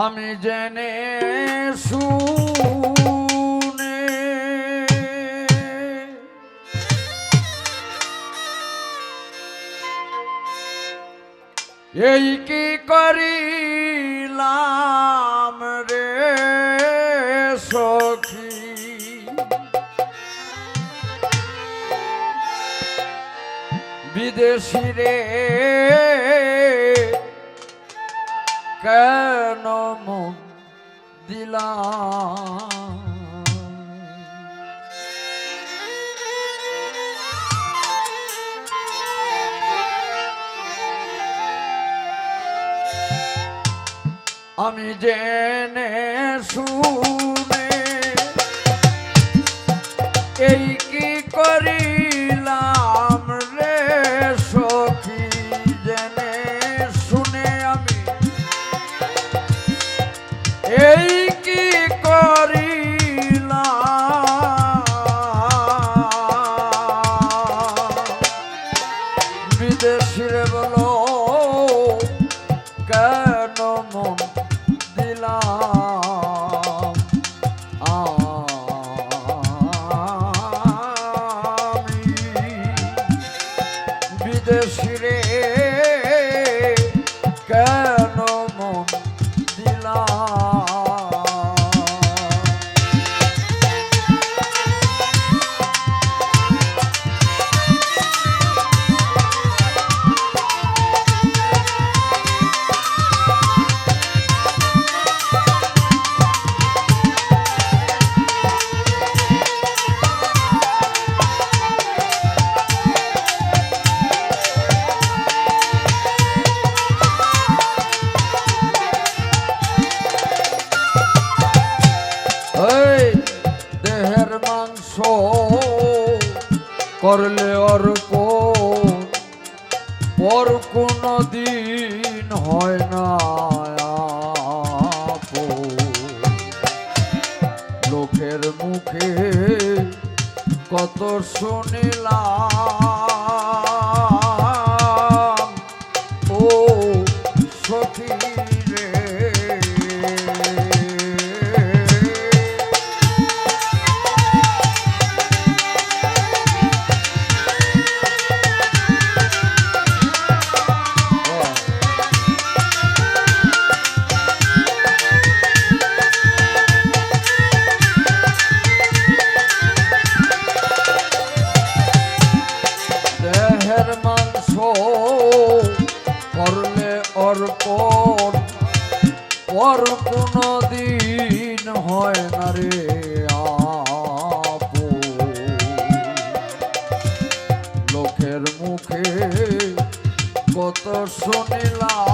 আমি জেনে শুনে এই কি করিলাম রে সখী? বিদেশি রে মন আমি জেনে করলে অর্প পর কোনো দিন হয় না। লোকের মুখে কত শুনিলাম পর কোনো দিন হয় না রে লোকের মুখে কত শুনিলাম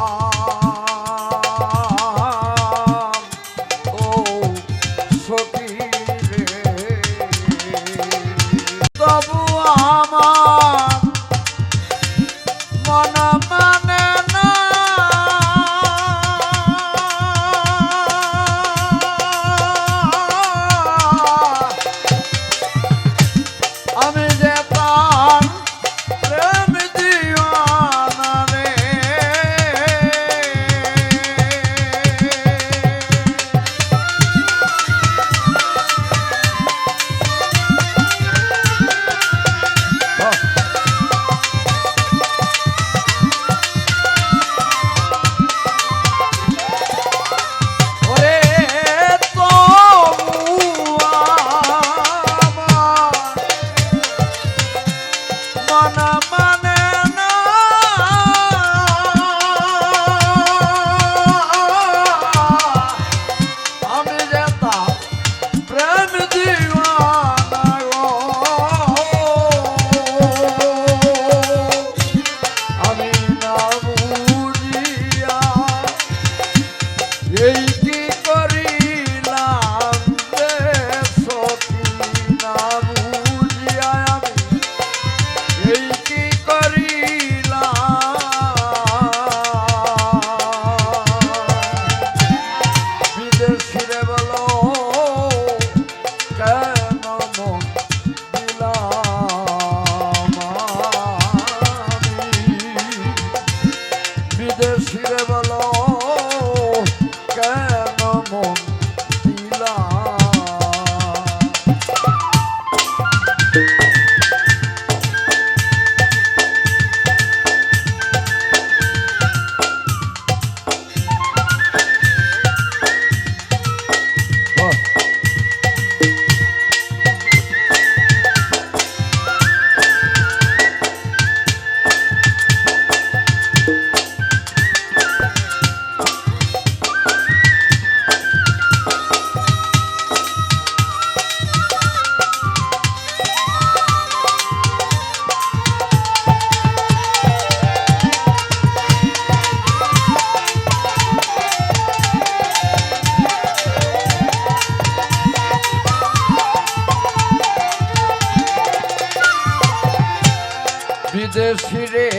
রে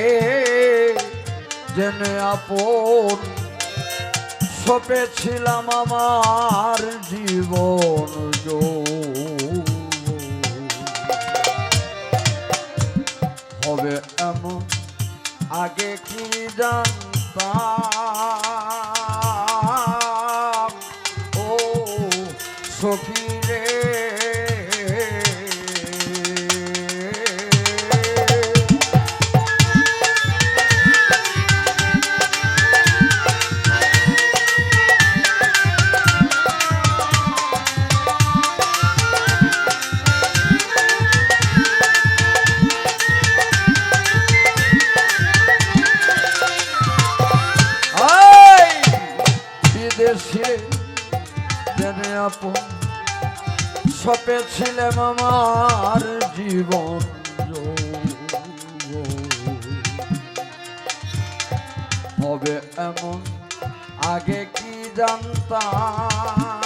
জেনে আপন। সপেছিলাম আমার জীবন হবে এমন আগে কি জানতাম? ও সখী এমন। আগে কি জানতাম?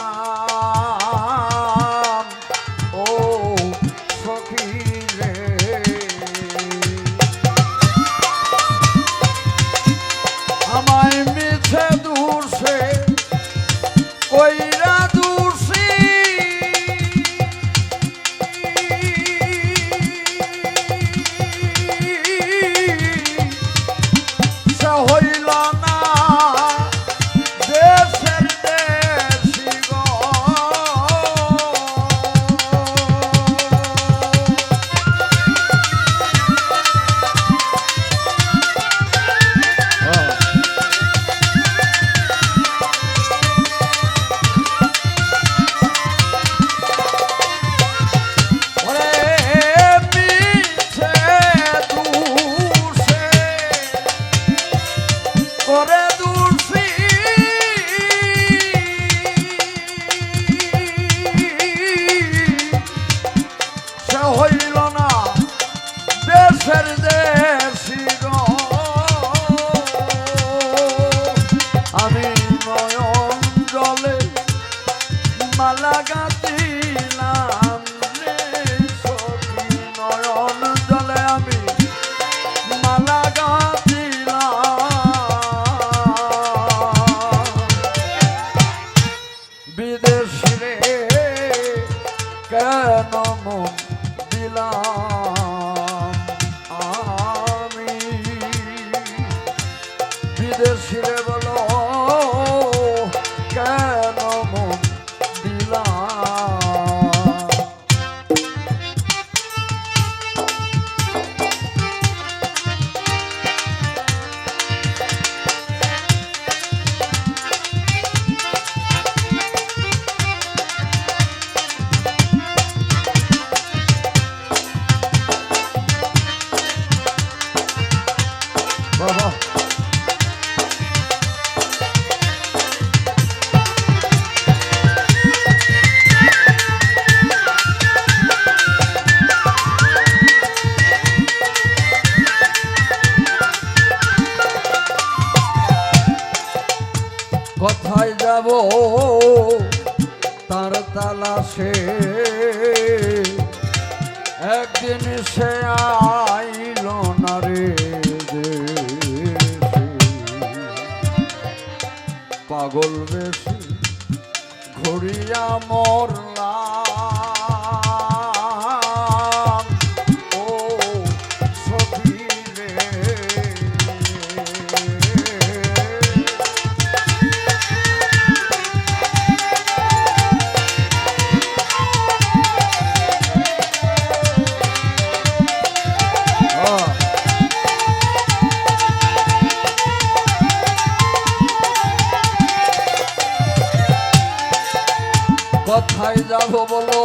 কোথায় যাব বলো?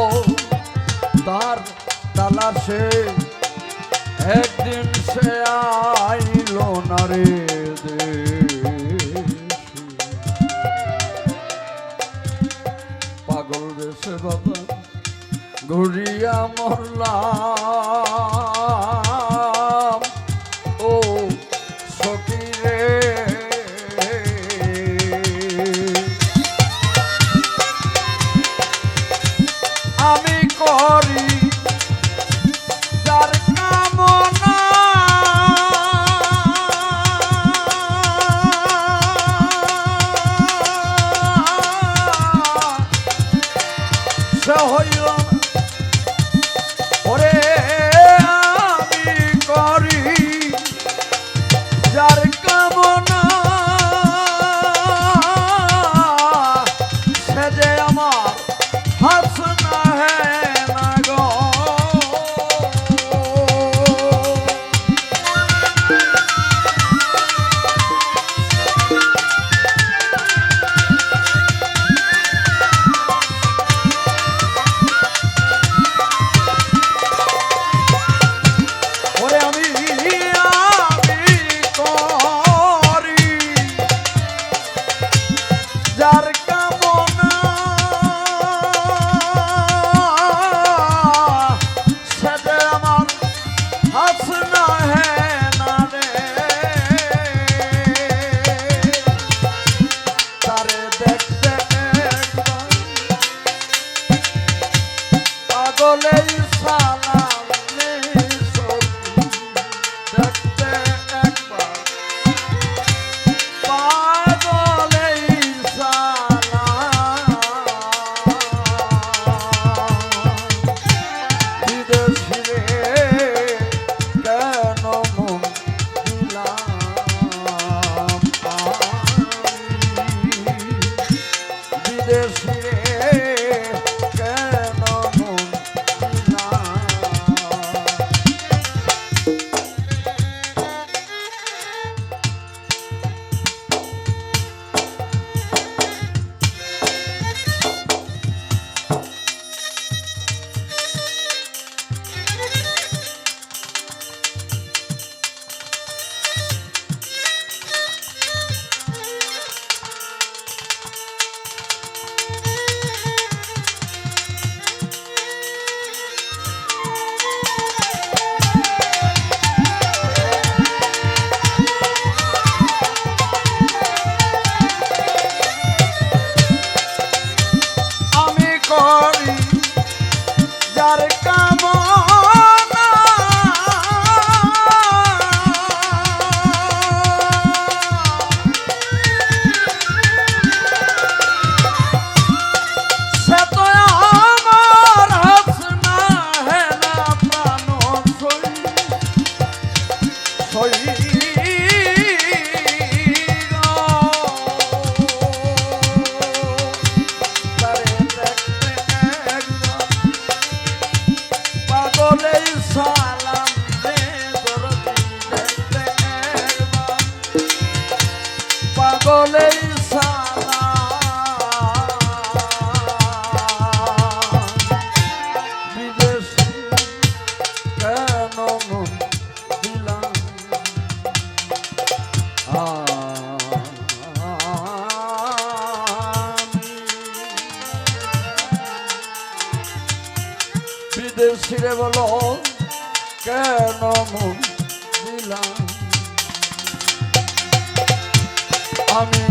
তার তালাশে একদিন সে আইল না রে পাগল দেশে বাবা, ঘুরিয়া মোল্লা আমি করি রে বলো কেন মুখ দিলাম? আমি